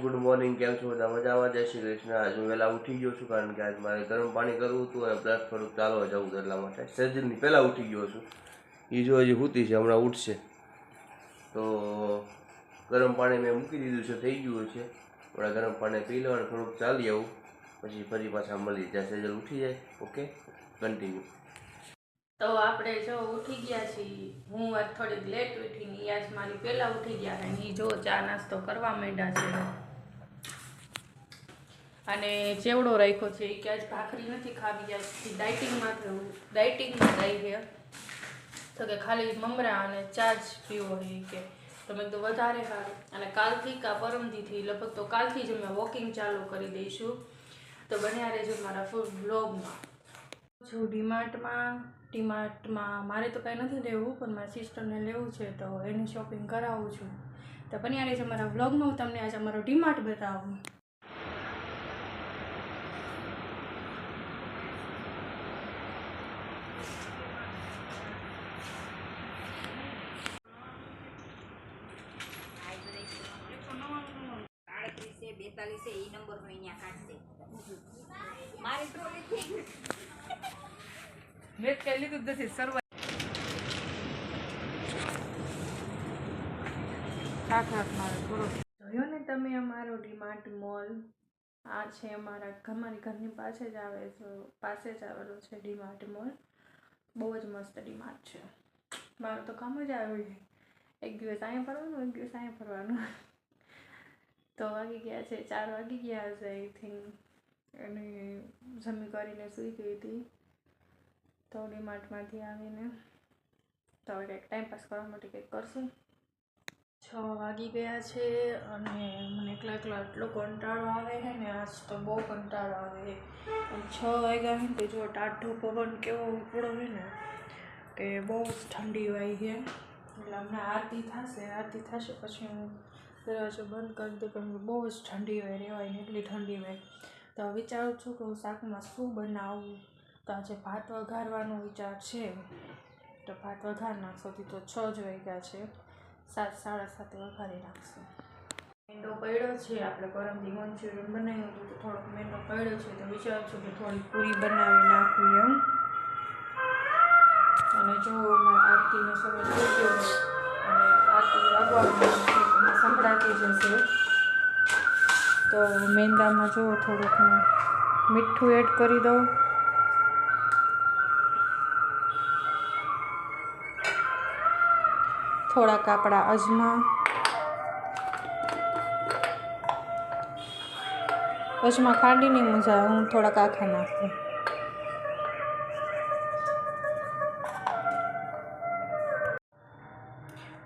Good morning, કેમ છો? બધા મજામાં? જય શ્રી કૃષ્ણ. આજે હું વહેલા ઉઠી ગયો છું કારણ કે આજ મારે ગરમ પાણી કરવું હતું અને પ્લસ થોડુંક ચાલવા જવું હતું એટલા માટે. સર્જનની પહેલાં ઉઠી ગયો છું. એ જો હજી સૂતી છે, હમણાં ઉઠશે. તો ગરમ પાણી મેં મૂકી દીધું છે, થઈ ગયું છે. હમણાં ગરમ પાણી પી લો અને થોડુંક ચાલી આવું. પછી ફરી પાછા મળી જાય સર્જન ઉઠી જાય. ઓકે? કન્ટિન્યુ તો આપણે જો ઉઠી ગયા છીએ. હું આજ થોડીક લેટ ઉઠીને આજ મારી પહેલાં ઉઠી ગયા અને એ જો ચા નાસ્તો કરવા માંડ્યા છે. અને ચેવડો રાખ્યો છે એ કે આજ ભાખરી નથી ખાવી જાય ડાયટિંગમાં ડાયટિંગમાં જાય છે તો કે ખાલી મમરા અને ચા જ પીવો એ કે. તમે તો વધારે સારું. અને કાલથી કા પરમદીથી લગભગ તો કાલથી જ અમે વોકિંગ ચાલુ કરી દઈશું. તો બન્યા રહેજો મારા ફૂડ બ્લોગમાં છું ડીમાર્ટમાં ડીમાર્ટમાં મારે તો કાંઈ નથી લેવું પણ મારા સિસ્ટરને લેવું છે તો એની શોપિંગ કરાવું છું. તો બન્યા રહેજો મારા વ્લોગમાં હું તમને આજે અમારો ડીમાર્ટ બતાવું આડત્રીસે બેતાલીસે એ નંબર નો અહીંયા કાઢશે મારી ટ્રોલી મેં કઈ લીધું જ નથી શરૂઆત જોયો ને તમે અમારો ડીમાર્ટ મોલ? આ છે અમારા અમારી ઘરની પાસે જ આવે છે, પાસે જ આવેલો છે ડીમાર્ટ મોલ. બહુ જ મસ્ત ડીમાર્ટ છે. મારું તો કામ જ આવ્યું છે એક દિવસ અહીંયા ફરવાનું, એક દિવસ અહીંયા ફરવાનું. તો વાગી ગયા છે, ચાર વાગી ગયા છે આઈ થિંક અને જમી કરીને સૂઈ ગઈ હતી. તો ડીમાર્ટમાંથી આવીને તો હવે કંઈક ટાઈમ પાસ કરવા માટે કંઈક કરશું. છ વાગી ગયા છે અને મને એકલા એકલા એટલો કંટાળો આવે છે ને, આજ તો બહુ કંટાળો આવે છે. વાગ્યા હોય ને જો ટાઢો પવન કેવો ઉપડો હોય ને, કે બહુ જ ઠંડી વાય છે. એટલે હમણાં આરતી થશે આરતી થશે પછી હું દરવાજો બંધ કરી દઉં કે બહુ જ ઠંડી હોય રહેવાય ને એટલી ઠંડી હોય. તો વિચારું છું કે હું શાકમાં શું બનાવું? તો આજે ભાત વઘારવાનો વિચાર છે. તો ભાત વઘારી નાખશો તો છ જ વાગ્યા છે. સાત, સાડા સાતે વઘારી નાખશું. મેંદો પડ્યો છે. આપણે પરમથી મંચુરિયન બનાવ્યું હતું તો થોડોક મેંદો પડ્યો છે. તો વિચારું છું કે થોડી પૂરી બનાવી નાખું એમ. અને જો આરતીનો સમય થઈ ગયો અને આરતી વાગવાનું છે સંભળાતી જશે. તો મેંદામાં જો થોડુંક હું મીઠું એડ કરી દઉં. થોડાક આપણા અજમા. અજમા ખાંડી નહીં મજા, હું થોડાક આખા નાખું.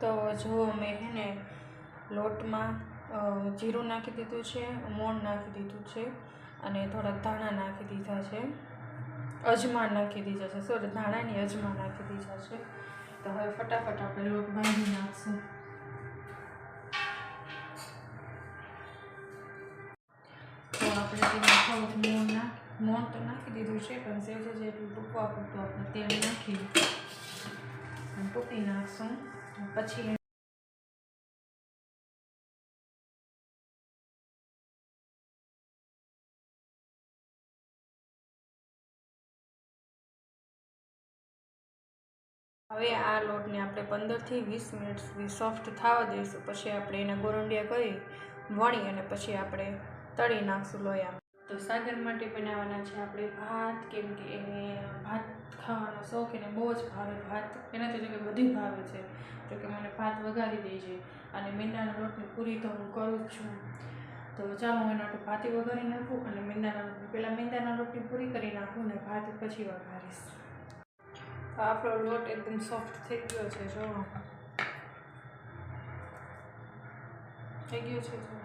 તો જો મેં ને લોટમાં જીરું નાખી દીધું છે, મોણ નાખી દીધું છે અને થોડાક ધાણા નાખી દીધા છે. અજમા નાખી દીધા છે. સોરી ધાણાની અજમા નાખી દીધા છે. તો હવે ફટાફટ આપણે લોટ બાંધી નાખશું. તો આપણે તેમાં થોડુંક મોણ નાખ મોણ તો નાખી દીધું છે, પણ સેજ જેટલું ટૂંકવા પૂરતું આપણે તેલ નાખી ટૂંકી નાખશું. પછી હવે આ લોટને આપણે પંદરથી વીસ મિનિટ સુધી સોફ્ટ થવા દઈશું. પછી આપણે એના ગોરંડિયા કરી, વણી અને પછી આપણે તળી નાખશું લોયા. તો સાગર માટે બનાવવાના છે આપણે ભાત, કેમ કે એને ભાત ખાવાનો શોખ એને બહુ જ ભાવે. ભાત એને તો જો બધી ભાવે છે. જો કે મને ભાત વઘારી દે છે અને મીંડાના લોટની પૂરી તો હું કરું જ છું. તો ચાલો હું એના ભાતી વઘારી નાખું અને મીંડાના પહેલાં મીંડાના લોટની પૂરી કરી નાખું અને ભાત પછી વઘારીશ. તો આપણો લોટ એકદમ સોફ્ટ થઈ ગયો છે, જો. થઈ ગયો છે, જો.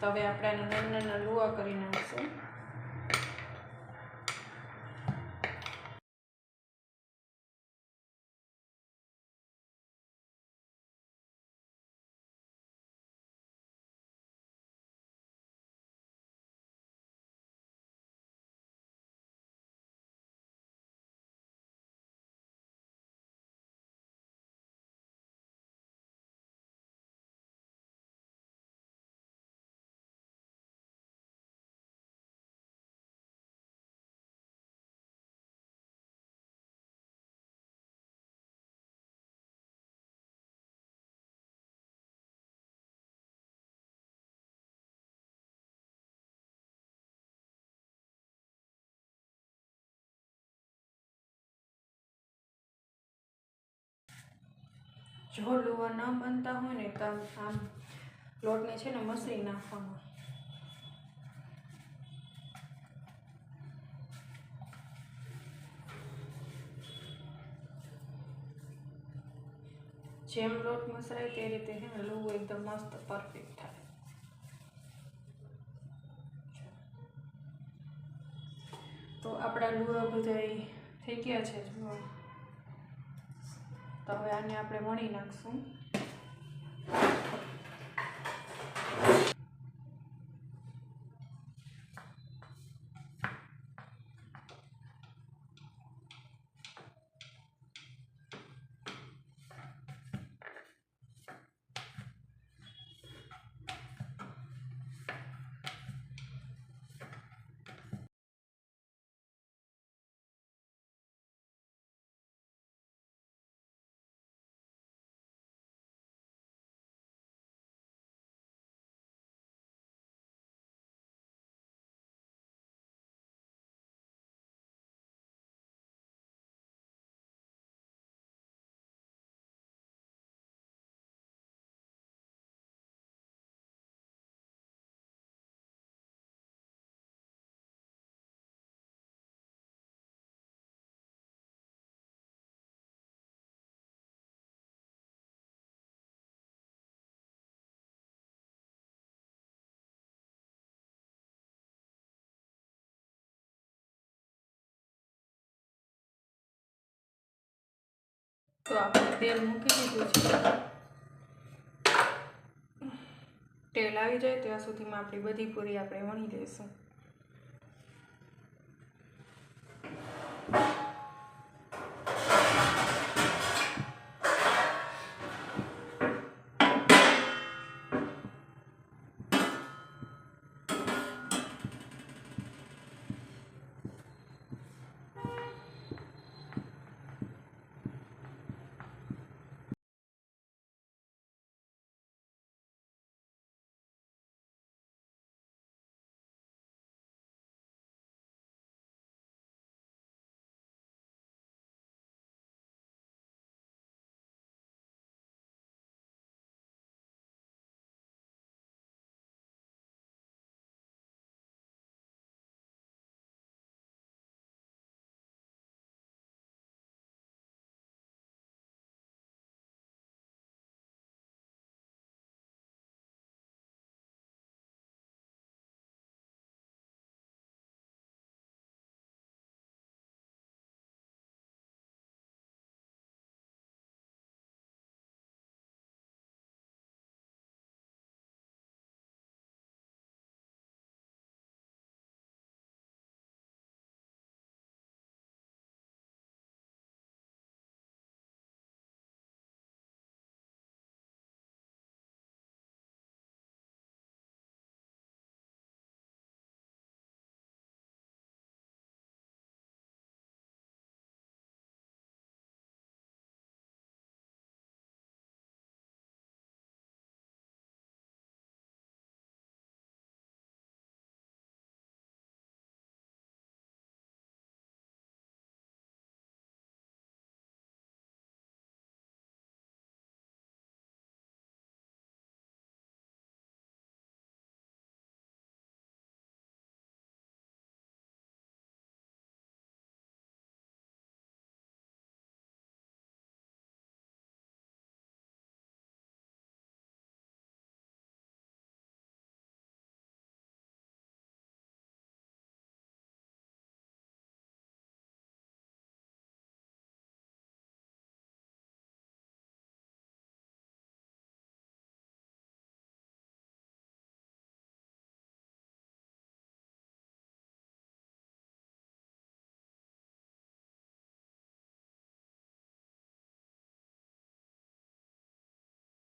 તો હવે આપણે આને નાના નાના લુવા કરી નાખીશું જો લુવા ન બનતા હોય ને તો આમ લોટને છે ને મસરી નાખવાનો જેમ લોટ મસરાય તે રીતે છે ને લુવું એકદમ મસ્ત પરફેક્ટ થાય. તો આપણા લુઆ બધા થઈ ગયા છે જુઓ. તો હવે આને આપણે વણી નાખશું. તો આપણે તેલ મૂકી દીધું છે. તેલ આવી જાય ત્યાં સુધીમાં આપણી બધી પૂરી આપણે વણી લઈશું.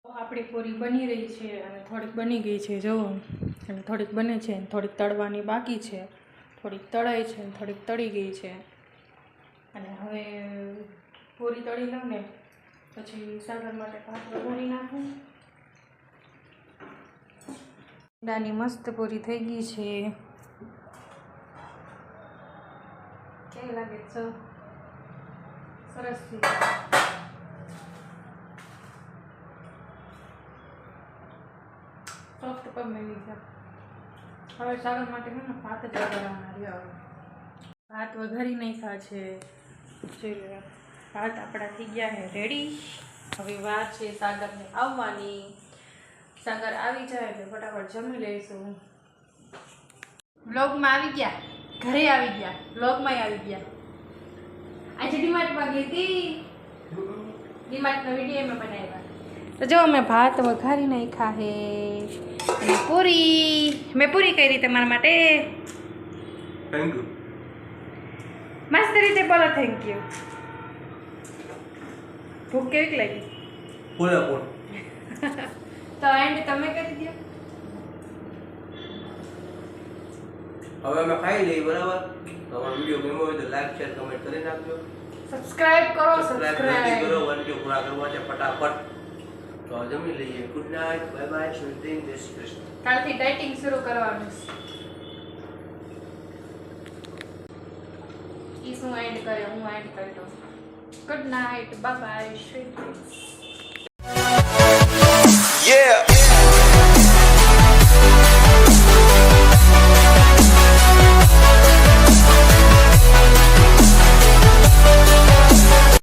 આપણી પૂરી બની રહી છે અને થોડીક બની ગઈ છે, જુઓ. અને થોડીક બને છે થોડીક તળવાની બાકી છે. થોડીક તળાઈ છે અને થોડીક તળી ગઈ છે. અને હવે પૂરી તળી લઉં ને પછી સાગર માટે પાત્ર ભરી નાખું. ડાની મસ્ત પૂરી થઈ ગઈ છે. કેવી લાગે છે? સરસ સોફ્ટ પર મેળવી છે. હવે સાગર માટે છે ને ભાત જ વઘારવાના રહ્યા હવે. ભાત વઘારી નાખ્યા છે. જોઈ ભાત આપણા થઈ ગયા છે રેડી હવે વાર છે સાગરને આવવાની. સાગર આવી જાય એટલે ફટાફટ જમી લઈશું. બ્લોગમાં આવી ગયા. ઘરે આવી ગયા. બ્લોગમાં આવી ગયા. આજે ડીમાર્ટમાં ગઈ હતી. ડીમાર્ટનો વીડિયો મેં બનાવ્યા. તો જો મેં ભાત વઘારી નાખ્યા હે. અને પૂરી. મેં પૂરી કરી તમારા માટે. થેન્ક યુ મસ્ત રીતે બોલો થેન્ક યુ ભૂખ કેવી લાગી? પૂરેપૂર તો એન્ડ તમે કરી દો હવે અમે ખાઈ લઈએ બરાબર? તમારો વીડિયો ગમ્યો હોય તો લાઈક શેર કમેન્ટ કરી નાખજો. સબસ્ક્રાઇબ કરો સબસ્ક્રાઇબ નથી કરો સબસ્ક્રાઇબ વન પૂરા કરવા છે ફટાફટ. તો જમી લઈએ. ગુડ નાઇટ બાય બાય શુદ્ધિ જય શ્રી કૃષ્ણ કાલથી ડાયટિંગ શરૂ કરવાનું છે. ઈ શું એન્ડ કરે હું એન્ડ કરી દઉં good night bye bye Shri Yeah.